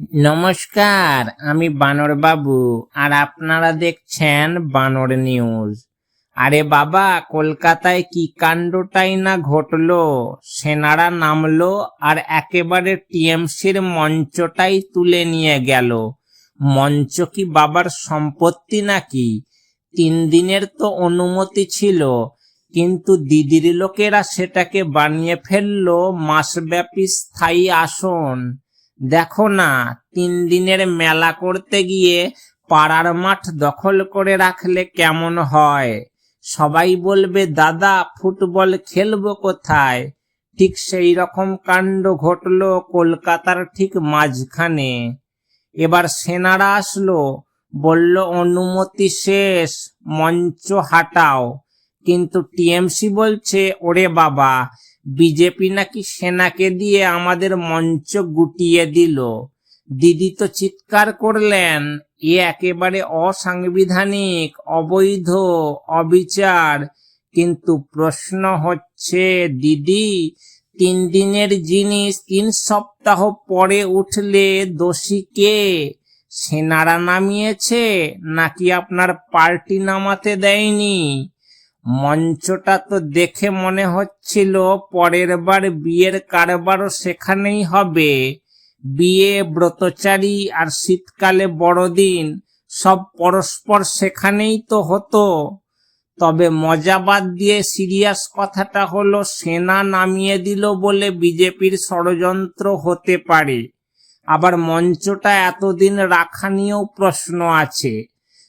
নমস্কার, আমি বানর বাবু, আর আপনারা দেখছেন বানর নিউজ। আরে বাবা, কলকাতায় কি কাণ্ডটাই না ঘটলো? সেনারা নামলো আর একেবারে টিএমসির মঞ্চটাই তুলে নিয়ে গেল। মঞ্চ কি বাবার সম্পত্তি নাকি? তিন দিনের তো অনুমতি ছিল, কিন্তু দিদির লোকেরা সেটাকে বানিয়ে ফেলল, মাসব্যাপী স্থায়ী আসন। দেখো না, তিন দিনের মেলা করতে গিয়ে পাড়ার মাঠ দখল করে রাখলে কেমন হয়? সবাই বলবে, দাদা, ফুটবল খেলব কোথায়? ঠিক সেই রকম কাণ্ড ঘটলো কলকাতার ঠিক মাঝখানে। এবার সেনারা আসলো, বলল, অনুমতি শেষ, মঞ্চ হাটাও। কিন্তু টিএমসি বলছে, ওরে বাবা বিজেপি নাকি সেনাকে দিয়ে আমাদের মঞ্চ গুটিয়ে দিল। দিদি তো চিৎকার করলেন, এ একেবারে অসাংবিধানিক, অবৈধ, অবিচার। কিন্তু প্রশ্ন হচ্ছে, দিদি, তিন দিনের জিনিস তিন সপ্তাহ পরে উঠলে দোষী কে? সেনারা নামিয়েছে নাকি আপনার পার্টি নামাতে দেয়নি? মঞ্চটা তো দেখে মনে হচ্ছিল পরের বার বিয়ের কারবারও সেখানেই হবে। বিয়ে, ব্রতচারী আর শীতকালে বড়দিন সব পরস্পর সেখানেই তো হতো। তবে মজা বাদ দিয়ে সিরিয়াস কথাটা হলো, সেনা নামিয়ে দিল বলে বিজেপির ষড়যন্ত্র হতে পারে। আবার মঞ্চটা এতদিন রাখা নিয়েও প্রশ্ন আছে।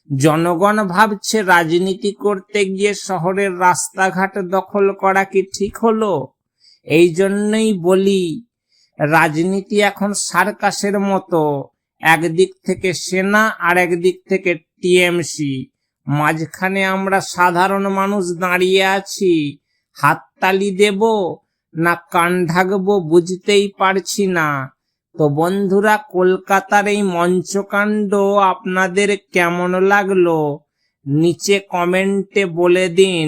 জনগণ ভাবছে রাজনীতি করতে গিয়ে শহরের রাস্তাঘাট দখল করা কি ঠিক হলো? এই জন্যই বলি, রাজনীতি এখন সার্কাসের মতো। একদিক থেকে সেনা আর একদিক থেকে টিএমসি। মাঝখানে আমরা সাধারণ মানুষ দাঁড়িয়ে আছি। হাততালি দেব না কান ঢাকবো বুঝতেই পারছি না। তো বন্ধুরা, কলকাতার এই মঞ্চকাণ্ড আপনাদের কেমন লাগল? নিচে কমেন্টে বলে দিন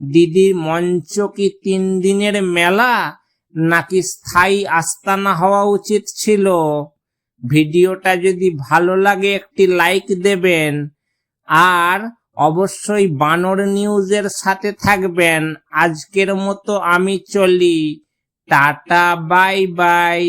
দিদির মঞ্চ কি তিন দিনের মেলা নাকি স্থায়ী আস্তানা হওয়া উচিত ছিল? ভিডিওটা যদি ভালো লাগে একটি লাইক দেবেন, আর অবশ্যই বানর নিউজের সাথে থাকবেন। আজকের মতো আমি চলি। Tata, bye bye.